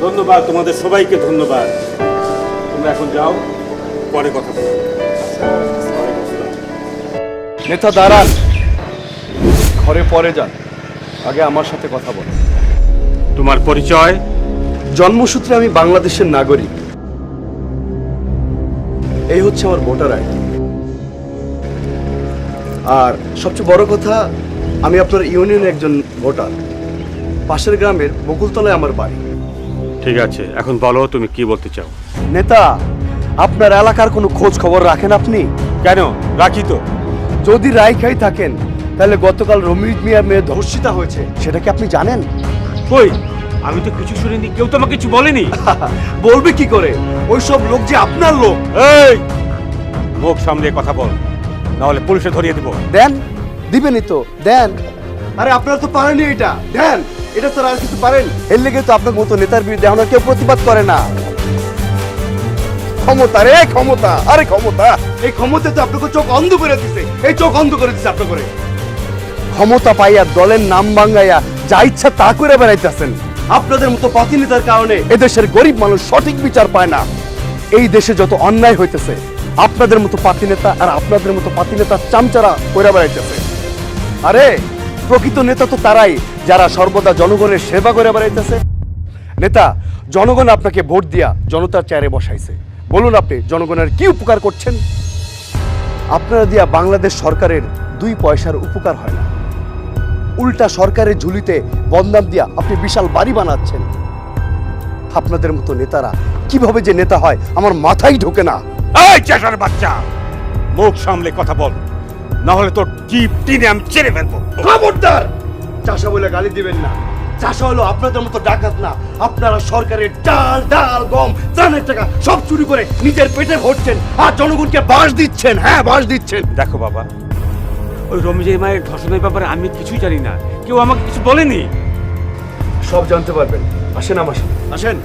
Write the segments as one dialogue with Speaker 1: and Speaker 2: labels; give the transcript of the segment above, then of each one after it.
Speaker 1: ধন্যবাদ, তোমাদের সবাইকে ধন্যবাদ। তোমরা এখন যাও, পরে কথা আসসালাম।
Speaker 2: নেতা দাঁড়ান ঘরে পরে যান। আগে আমার সাথে কথা বলো।
Speaker 1: তোমার পরিচয়?
Speaker 2: জন্মসূত্রে আমি বাংলাদেশের নাগরিক। এই হচ্ছে আমার ভোটার আইডি। আর সবচেয়ে বড় কথা আমি আপনার ইউনিয়নের একজন ভোটার। পাশের গ্রামের বকুলতলায় আমার বাড়ি।
Speaker 1: ঠিক আছে এখন বলো তুমি কি বলতে চাও।
Speaker 2: নেতা আপনার এলাকার কোনো খোঁজ খবর রাখেন আপনি?
Speaker 1: কেন? রাখি তো।
Speaker 2: যদি রাইখাই থাকেন তাহলে গতকাল রমিজ মিয়া মেয়ে ধর্ষিতা হয়েছে সেটা কি আপনি জানেন?
Speaker 1: কই? আমি তো কিছু শুনিনি কেউ তো আমাকে কিছু বলেনি।
Speaker 2: বলবে কি করে? ওই সব লোক যে আপনার লোক।
Speaker 1: এই! মুখ সামলে কথা বল নাহলে পুলিশে ধরিয়ে দেবো।
Speaker 2: দেন। দিবেনই তো দেন। আরে আপনারা তো পারেনই এটা দেন। এটা তো আর কিছু পারেন? এর লেগে তো আপনার মতো নেতার বিরুদ্ধে আর কেউ প্রতিবাদ করে না। ক্ষমতা রে ক্ষমতা আরে ক্ষমতা। এই ক্ষমতা তো আপনাকে চোখ অন্ধ করে দিছে এই চোখ অন্ধ করে দিছে আপনার করে ক্ষমতা পাইয়া দলের নাম ভাঙ্গাইয়া যা ইচ্ছা তা করে বেড়াইতেছেন। আপনাদের মতো পাতি নেতার কারণে এদেশের গরিব মানুষ সঠিক বিচার পায় না। এই দেশে যত অন্যায় হইতেছে আপনাদের মতো পাতি নেতা আর আপনাদের মতো পাতি নেতা চামচারা করে বেড়াইতেছে। আরে, প্রকৃত নেতা তো তারাই, যারা সর্বদা জনগণের সেবা করে বেড়াইতেছে। নেতা, জনগণ আপনাকে ভোট দিয়া জনতার চেয়ারে বসাইছে। বলুন আপনি, জনগণের কি উপকার করছেন? আপনারা দিয়া বাংলাদেশ সরকারের দুই পয়সার উপকার হয় না। উল্টা সরকারের ঝুলিতে বদনাম দিয়া আপনি বিশাল বাড়ি বানাচ্ছেন। আপনাদের মতো নেতারা, কীভাবে যে নেতা হয়, আমার মাথায় ঢোকে না।
Speaker 1: বাচ্চা! মুখ সামলে কথা বল। না হলে তোর জিপ টিনে আমি ছেড়ে ফেলব।
Speaker 2: খবরদার! চাষা বলে গালি দিবেন না। চাষা হলো আপনাদের মতো ডাকাত না। আপনারা সরকারের ডাল ডাল গম ত্রাণের টাকা সব চুরি করে নিজের পেটে ভরছেন আর জনগণকে বাস দিচ্ছেন। হ্যাঁ বাস দিচ্ছেন।
Speaker 1: দেখো বাবা ওই রমিজের মায়ের ধর্ষণের ব্যাপারে আমি কিছুই জানি না। কেউ আমাকে কিছু বলেনি?
Speaker 2: সব জানতে পারবেন। আসেন আমার আসেন।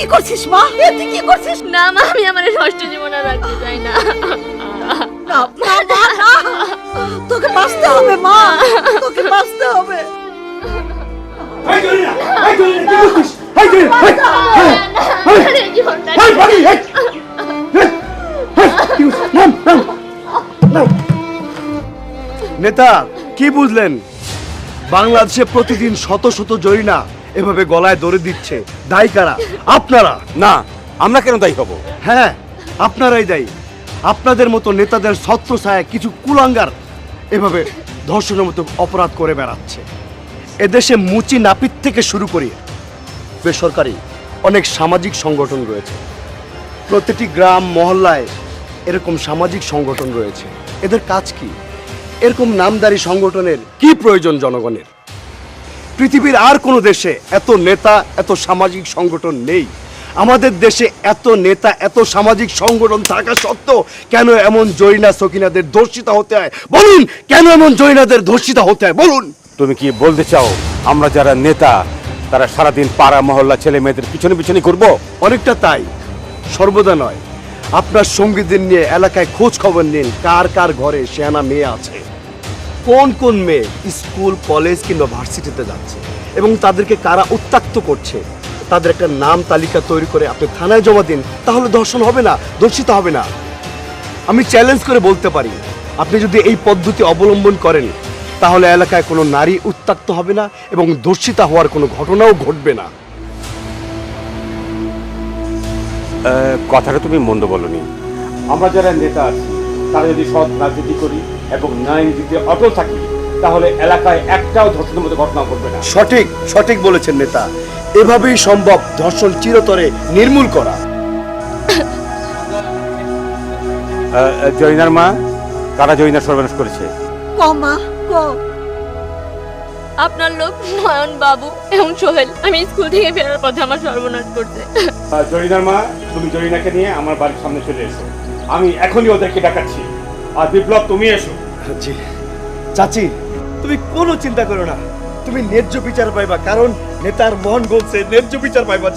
Speaker 3: কি করছিস মা? এ তুই কি করছিস?
Speaker 4: না মা আমি আমার নষ্ট জীবন আর রাখতে চাই না।
Speaker 3: না না মা না তোকে বাঁচতে হবে মা! তোকে বাঁচতে হবে।
Speaker 2: নেতা কি বুঝলেন? বাংলাদেশে প্রতিদিন শত শত জরিনা এভাবে গলায় দড়ি দিচ্ছে। দায়ী কারা? আপনারা?
Speaker 1: না আমরা কেন দায়ী হব?
Speaker 2: হ্যাঁ আপনারাই দায়ী। আপনাদের মতো নেতাদের ছত্র ছায় কিছু কুলাঙ্গার এভাবে ধর্ষণের মতো অপরাধ করে বেড়াচ্ছে। এদেশে মুচি নাপিত থেকে শুরু করি বেসরকারি অনেক সামাজিক সংগঠন রয়েছে। প্রতিটি গ্রাম মহল্লায় এরকম সামাজিক সংগঠন রয়েছে। এদের কাজ কি? এরকম নামদারি সংগঠনের কি প্রয়োজন জনগণের? পৃথিবীর আর কোনো দেশে এত নেতা এত সামাজিক সংগঠন নেই। আমাদের দেশে এত নেতা এত সামাজিক সংগঠন থাকা সত্ত্বেও কেন এমন জৈনা সকিনাদের ধর্ষিতা হতে হয়? বলুন কেন এমন জৈনাদের ধর্ষিতা হতে হয়? বলুন।
Speaker 1: তুমি কি বলতে চাও আমরা যারা নেতা তারা সারাদিন পাড়া মহল্লা ছেলে মেয়েদের পিছনে পিছনে ঘুরবো?
Speaker 2: অনেকটা তাই। সর্বদা নয়। আপনার সঙ্গীদের নিয়ে এলাকায় খোঁজ খবর নিন কার কার ঘরে সেয়ানা মেয়ে আছে। কোন কোন মেয়ে স্কুল, কলেজ কিংবা ভার্সিটিতে যাচ্ছে এবং তাদেরকে কারা উত্তাক্ত করছে, তাদের একটা নাম তালিকা তৈরি করে আপনি থানায় জমা দিন, তাহলে ধর্ষণ হবে না দর্শিত হবে না। আমি চ্যালেঞ্জ করে বলতে পারি, আপনি যদি এই পদ্ধতি অবলম্বন করেন, তাহলে এলাকায় কোনো নারী উত্তাক্ত হবে না এবং দর্শিতা হওয়ার কোনো ঘটনাও ঘটবে না।
Speaker 1: কথাটা তুমি মন্দ বলনি। আমরা যারা নেতা আছি তারা যদি সৎ রাজনীতি করি এবং ন্যায় নীতিতে অটল থাকি তাহলে এলাকায় একটাও ধর্ষণের মতো ঘটনা ঘটবে না।
Speaker 2: সঠিক সঠিক বলেছেন নেতা। এভাবেই সম্ভব ধর্ষণ চিরতরে নির্মূল করা।
Speaker 1: জৈনার মা কারা জৈনার সর্বনাশ করেছে?
Speaker 3: ক মা ক।
Speaker 4: আপনার লোক নয়ন বাবু এবং সোহেল আমি স্কুল থেকে ফেরার পথে আমার সর্বনাশ করছে।
Speaker 1: আহ, জরিনার মা তুমি জরিনাকে নিয়ে আমার বাড়ির সামনে চলে এসো। আমি এখনই ওদেরকে ডাকাচ্ছি। আর বিপ্লব, তুমি এসো।
Speaker 2: জি। চাচি, তুমি কোনো চিন্তা করো না। তুমি ন্যায্য বিচার পাইবা, কারণ নেতার মন বলছে ন্যায্য বিচার পাইবা